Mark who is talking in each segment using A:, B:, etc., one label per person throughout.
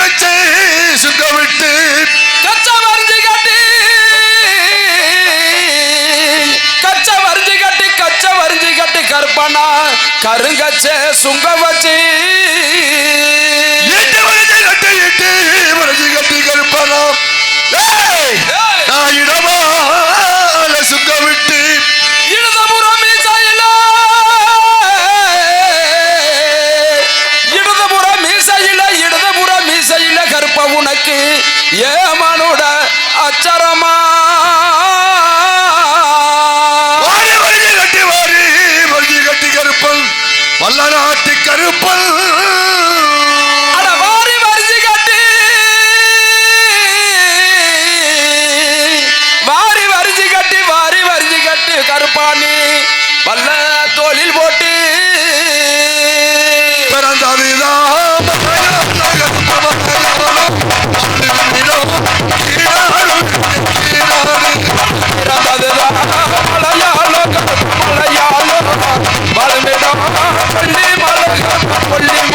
A: கச்சை சுட்ட விட்டு
B: கச்சை வரிஞ்சு கட்டி கச்சை வரிஞ்சு கட்டி கச்சை வரிஞ்சு
A: கட்டி
B: கற்பனா கருங்கச்சை சுங்க
A: வச்சு. எட்டு வரிஞ்சு கட்டு எட்டு. ஏமனுட அச்சரமா?
B: கட்டி வாரி வழி கட்டி கருப்பல். வல்ல நாட்டு
A: கருப்பல் கருப்பாணி. வல்ல தோளில் போட்டு.
B: பிறந்ததுதான் por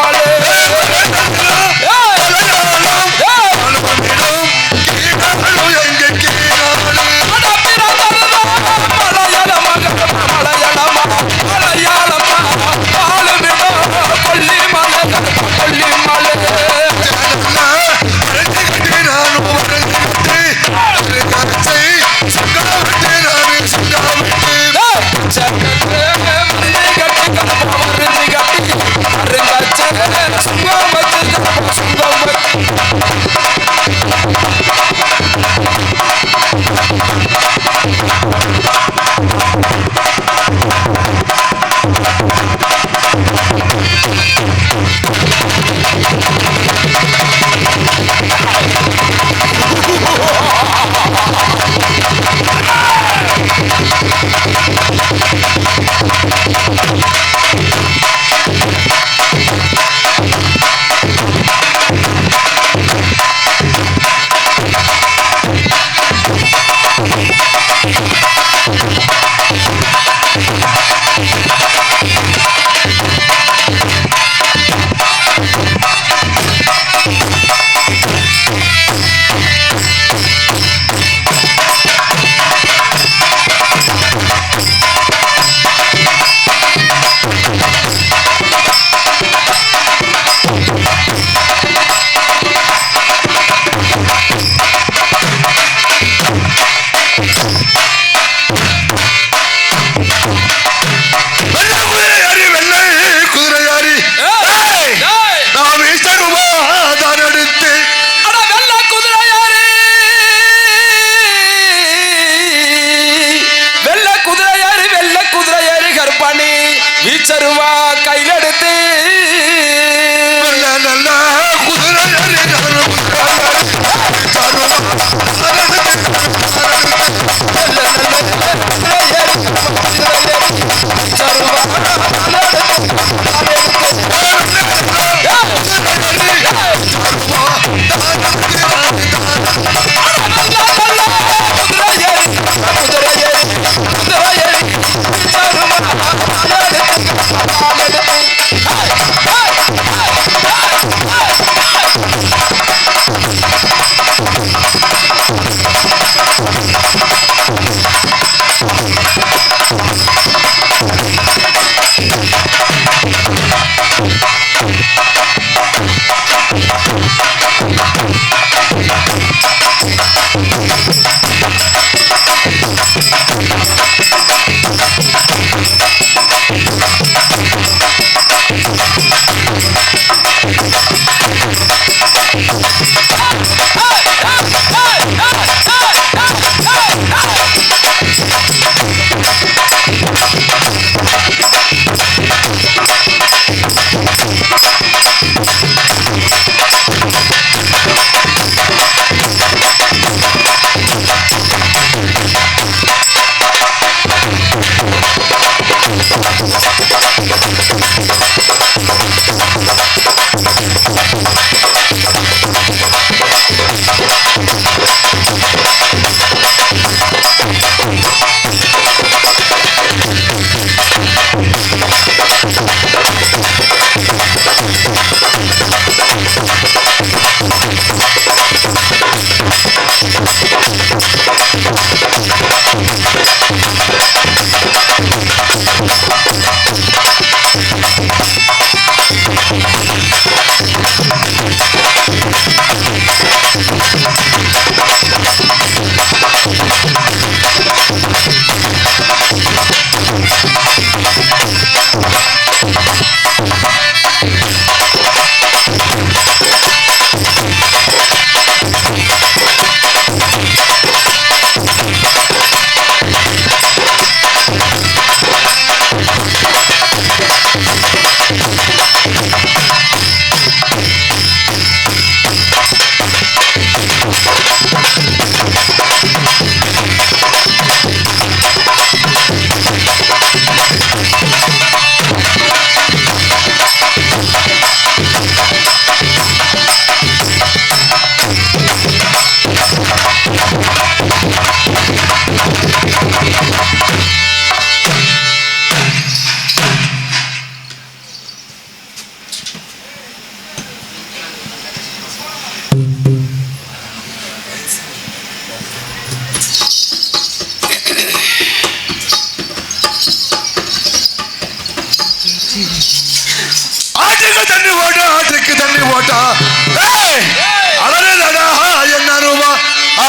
B: Thank you.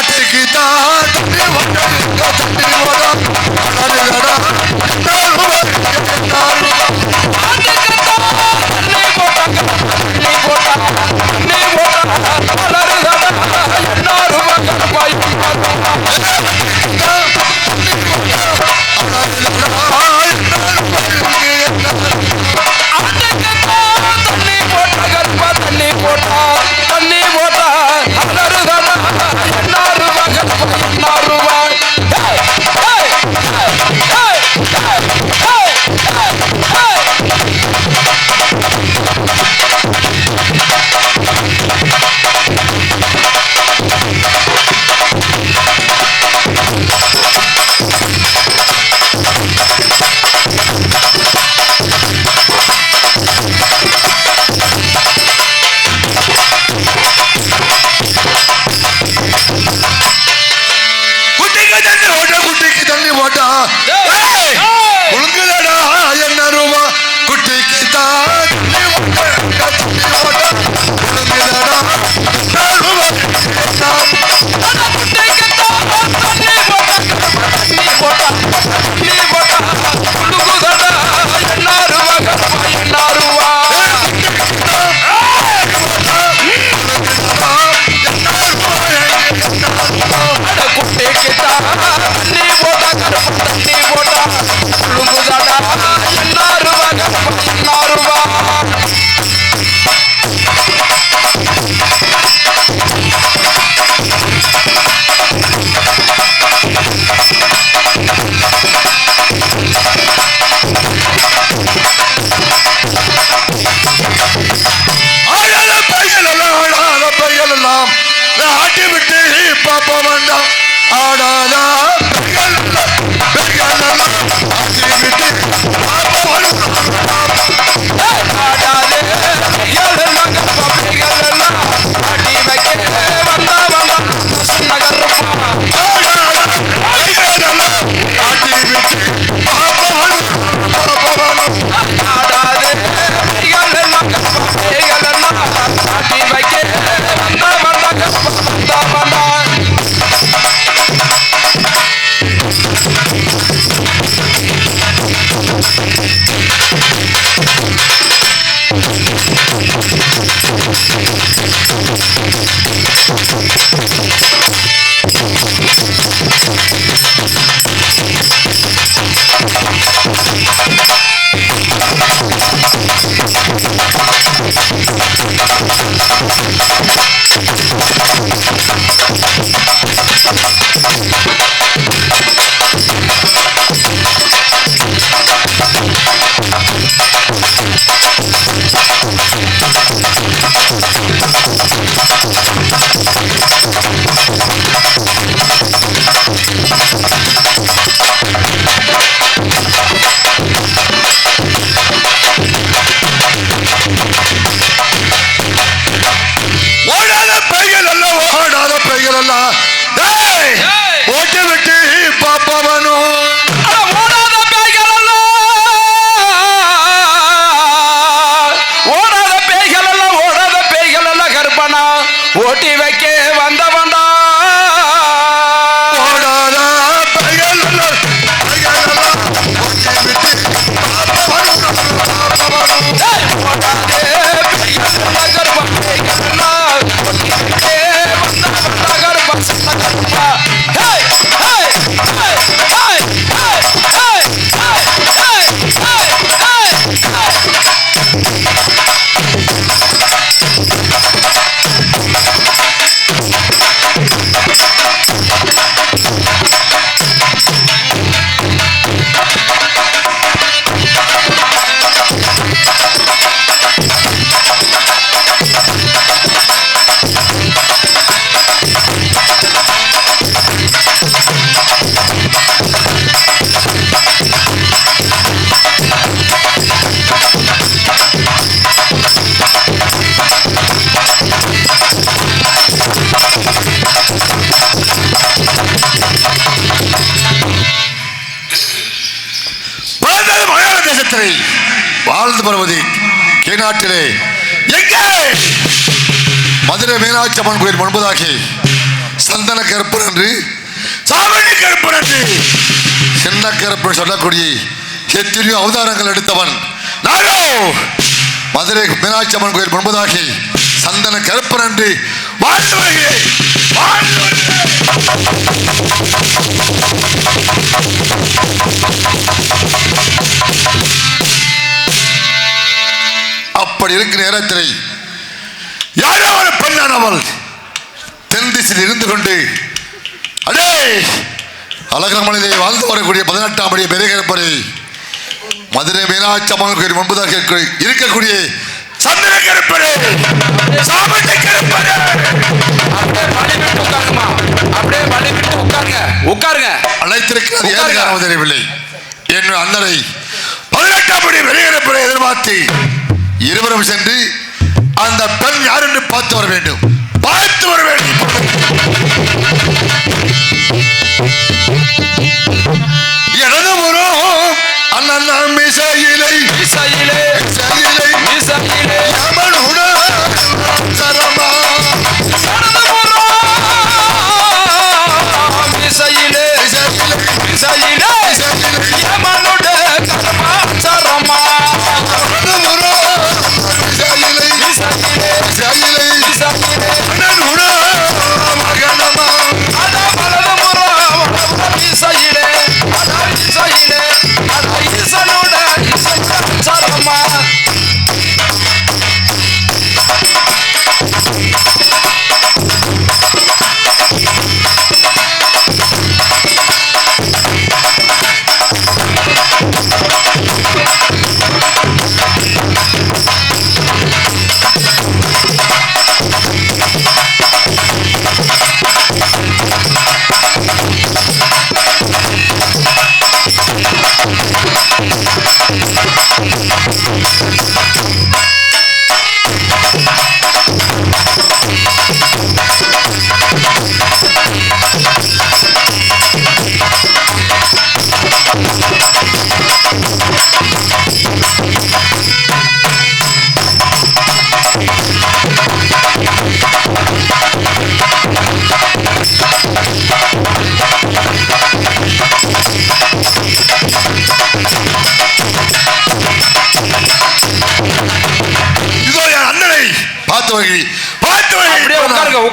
B: தட்டுக்கு தான்
A: தண்டு வந்தா தண்டு வரா
B: வாழ்ந்தது வாழ்ந்து வருவது கேநாட்டிலே. எங்கே? மதுரை மீனாட்சி அம்மன் கோயில் முன்பதாகி. சந்தன கருப்பன் என்று சாமணி கருப்பன் என்று சின்ன கருப்பன் சொல்லக்கூடிய எத்தனையோ அவதாரங்கள் எடுத்தவன் நானோ. மதுரை மீனாட்சி அம்மன் கோயில் முன்பதாகி சந்தன கருப்பன் என்று வாழ்ந்து வருகிறேன். அப்படி இருக்கிற நேரத்தில் யாரோ ஒரு பெண்ணானவள் தென் திசையில் இருந்து கொண்டு அடே அழகமனிதை வாழ்ந்து வரக்கூடிய பதினெட்டாம் படி பெரிய மதுரை மீனாட்சி அம்மன் கோயில் முன்பதாக இருக்கக்கூடிய சந்திர கருப்பறை சாமந்தி கருப்பறை
A: அப்படியே வழி விட்டு உட்காருங்கம்மா. அப்படியே வழி விட்டு உட்காருங்க. உட்காருங்க.
B: அழைத்திருக்கிறது ஏன். காரணம் தெரியவில்லை என் அண்ணனை பதினெட்டாம் படி வெளியேறப்பட எதிர்பார்த்து இருவரும் சென்று அந்த பெண் யார் என்று பார்த்து வர வேண்டும். பார்த்து வர வேண்டும். எனது முறம் அண்ணன் மிசையிலை.
A: மீசையிலே.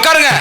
A: உட்காருங்க.